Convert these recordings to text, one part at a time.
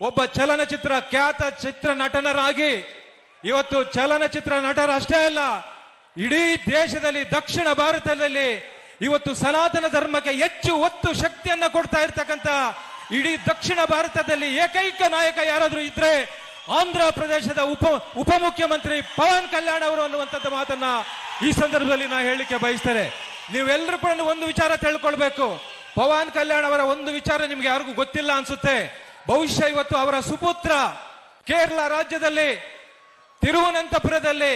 ಒಬ್ಬ ಚಲನಚಿತ್ರ ಖ್ಯಾತ ಚಿತ್ರ ನಟನರಾಗಿ, ಇವತ್ತು ಚಲನಚಿತ್ರ ನಟರಷ್ಟೇ ಅಲ್ಲ, ಇಡೀ ದೇಶದಲ್ಲಿ ದಕ್ಷಿಣ ಭಾರತದಲ್ಲಿ ಇವತ್ತು ಸನಾತನ ಧರ್ಮಕ್ಕೆ ಹೆಚ್ಚು ಒತ್ತು ಶಕ್ತಿಯನ್ನ ಕೊಡ್ತಾ ಇರ್ತಕ್ಕಂಥ ಇಡೀ ದಕ್ಷಿಣ ಭಾರತದಲ್ಲಿ ಏಕೈಕ ನಾಯಕ ಯಾರಾದ್ರೂ ಇದ್ರೆ ಆಂಧ್ರ ಪ್ರದೇಶದ ಉಪ, ಉಪಮುಖ್ಯಮಂತ್ರಿ ಪವನ್ ಕಲ್ಯಾಣ್ ಅವರು ಅನ್ನುವಂಥದ್ದು ಮಾತನ್ನ ಈ ಸಂದರ್ಭದಲ್ಲಿ ನಾ ಹೇಳಲಿಕ್ಕೆ ಬಯಸ್ತಾರೆ ನೀವೆಲ್ಲರೂ ಕೂಡ ಒಂದು ವಿಚಾರ ತಿಳ್ಕೊಳ್ಬೇಕು. ಪವನ್ ಕಲ್ಯಾಣ್ ಅವರ ಒಂದು ವಿಚಾರ ನಿಮ್ಗೆ ಯಾರಿಗೂ ಗೊತ್ತಿಲ್ಲ ಅನ್ಸುತ್ತೆ. ಬಹುಶಃ ಇವತ್ತು ಅವರ ಸುಪುತ್ರ ಕೇರಳ ರಾಜ್ಯದಲ್ಲಿ, ತಿರುವನಂತಪುರದಲ್ಲಿ,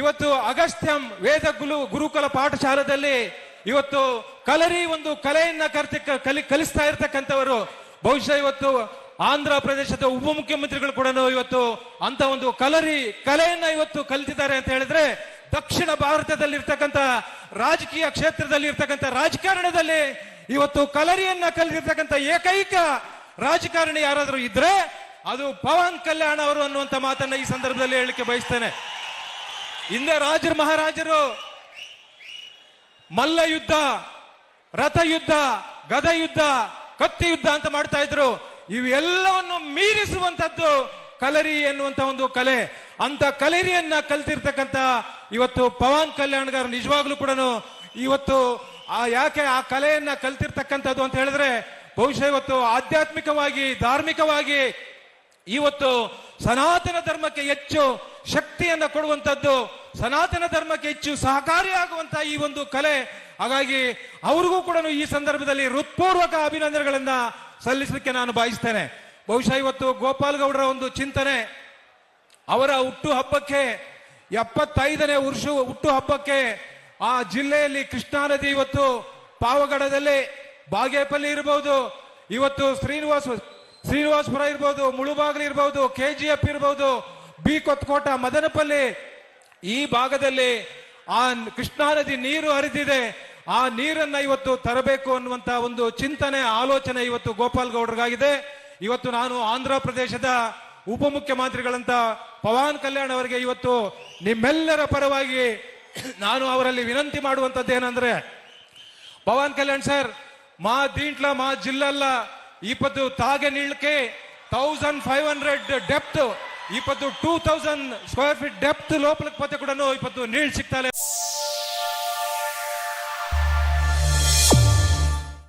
ಇವತ್ತು ಅಗಸ್ತ್ಯಂ ವೇದ ಗುರು ಗುರುಕುಲ ಪಾಠಶಾಲದಲ್ಲಿ ಇವತ್ತು ಕಲರಿ ಒಂದು ಕಲೆಯನ್ನ ಕರ್ತಿ ಕಲಿ, ಕಲಿಸ್ತಾ ಇರ್ತಕ್ಕಂಥವರು. ಬಹುಶಃ ಇವತ್ತು ಆಂಧ್ರ ಪ್ರದೇಶದ ಉಪಮುಖ್ಯಮಂತ್ರಿಗಳು ಕೂಡ ಇವತ್ತು ಅಂತ ಒಂದು ಕಲರಿ ಕಲೆಯನ್ನ ಇವತ್ತು ಕಲಿತಿದ್ದಾರೆ ಅಂತ ಹೇಳಿದ್ರೆ, ದಕ್ಷಿಣ ಭಾರತದಲ್ಲಿ ಇರ್ತಕ್ಕಂಥ ರಾಜಕೀಯ ಕ್ಷೇತ್ರದಲ್ಲಿ ಇರ್ತಕ್ಕಂಥ ರಾಜಕಾರಣದಲ್ಲಿ ಇವತ್ತು ಕಲರಿಯನ್ನ ಕಲಿತಿರ್ತಕ್ಕಂಥ ಏಕೈಕ ರಾಜಕಾರಣಿ ಯಾರಾದರೂ ಇದ್ರೆ ಅದು ಪವನ್ ಕಲ್ಯಾಣ್ ಅವರು ಅನ್ನುವಂತ ಮಾತನ್ನ ಈ ಸಂದರ್ಭದಲ್ಲಿ ಹೇಳಲಿಕ್ಕೆ ಬಯಸ್ತೇನೆ. ಹಿಂದೆ ರಾಜರು, ಮಹಾರಾಜರು ಮಲ್ಲ ಯುದ್ಧ ರಥ ಯುದ್ಧ ಗದ ಯುದ್ಧ ಕತ್ತಿ ಯುದ್ಧ ಅಂತ ಮಾಡ್ತಾ ಇದ್ರು. ಇವೆಲ್ಲವನ್ನು ಮೀರಿಸುವಂತದ್ದು ಕಲರಿ ಎನ್ನುವಂತ ಒಂದು ಕಲೆ. ಅಂತ ಕಲರಿಯನ್ನ ಕಲ್ತಿರ್ತಕ್ಕಂತ ಇವತ್ತು ಪವನ್ ಕಲ್ಯಾಣ್ garu ನಿಜವಾಗ್ಲೂ ಕೂಡ ಇವತ್ತು ಆ ಯಾಕೆ ಆ ಕಲೆಯನ್ನ ಕಲ್ತಿರ್ತಕ್ಕಂಥದ್ದು ಅಂತ ಹೇಳಿದ್ರೆ ಬಹುಶಃ ಇವತ್ತು ಆಧ್ಯಾತ್ಮಿಕವಾಗಿ, ಧಾರ್ಮಿಕವಾಗಿ ಇವತ್ತು ಸನಾತನ ಧರ್ಮಕ್ಕೆ ಹೆಚ್ಚು ಶಕ್ತಿಯನ್ನ ಕೊಡುವಂಥದ್ದು, ಸನಾತನ ಧರ್ಮಕ್ಕೆ ಹೆಚ್ಚು ಸಹಕಾರಿಯಾಗುವಂತ ಈ ಒಂದು ಕಲೆ. ಹಾಗಾಗಿ ಅವ್ರಿಗೂ ಕೂಡ ಈ ಸಂದರ್ಭದಲ್ಲಿ ಹೃತ್ಪೂರ್ವಕ ಅಭಿನಂದನೆಗಳನ್ನ ಸಲ್ಲಿಸಲಿಕ್ಕೆ ನಾನು ಭಾವಿಸ್ತೇನೆ. ಬಹುಶಃ ಇವತ್ತು ಗೋಪಾಲ್ ಗೌಡರ ಒಂದು ಚಿಂತನೆ, ಅವರ ಹುಟ್ಟು ಹಬ್ಬಕ್ಕೆ, ಎಪ್ಪತ್ತೈದನೇ ವರ್ಷ ಹುಟ್ಟು ಹಬ್ಬಕ್ಕೆ ಆ ಜಿಲ್ಲೆಯಲ್ಲಿ ಕೃಷ್ಣಾ ನದಿ ಇವತ್ತು ಪಾವಗಡದಲ್ಲಿ ಬಾಗೇಪಲ್ಲಿ ಇರಬಹುದು ಇವತ್ತು ಶ್ರೀನಿವಾಸ್, ಶ್ರೀನಿವಾಸಪುರ ಇರ್ಬೋದು, ಮುಳುಬಾಗಲು ಇರ್ಬೋದು ಕೆ ಜಿ ಎಫ್ ಇರ್ಬೋದು, ಬಿ ಕೊತ್ಕೋಟ, ಮದನಪಲ್ಲಿ. ಈ ಭಾಗದಲ್ಲಿ ಆ ಕೃಷ್ಣಾ ನದಿ ನೀರು ಹರಿದಿದೆ. ಆ ನೀರನ್ನ ಇವತ್ತು ತರಬೇಕು ಅನ್ನುವಂತ ಒಂದು ಚಿಂತನೆ, ಆಲೋಚನೆ ಇವತ್ತು ಗೋಪಾಲ್ ಗೌಡ್ರಿಗಾಗಿದೆ ಇವತ್ತು ನಾನು ಆಂಧ್ರ ಪ್ರದೇಶದ ಉಪಮುಖ್ಯಮಂತ್ರಿಗಳಂತ ಪವಾನ್ ಕಲ್ಯಾಣ್ ಅವರಿಗೆ ಇವತ್ತು ನಿಮ್ಮೆಲ್ಲರ ಪರವಾಗಿ ನಾನು ಅವರಲ್ಲಿ ವಿನಂತಿ ಮಾಡುವಂತದ್ದು ಏನಂದ್ರೆ ಪವಾನ್ ಕಲ್ಯಾಣ್ ಸರ್ మా దీంట్లో మా జిల్లాల్లో ఇప్పుడు తాగే నీళ్ళకి థౌజండ్ ఫైవ్ హండ్రెడ్ డెప్త్ ఇప్పుడు two thousand square feet depth లోపలికి పోతే కూడాను ఇప్పుడు నీళ్ళు సిక్తాలే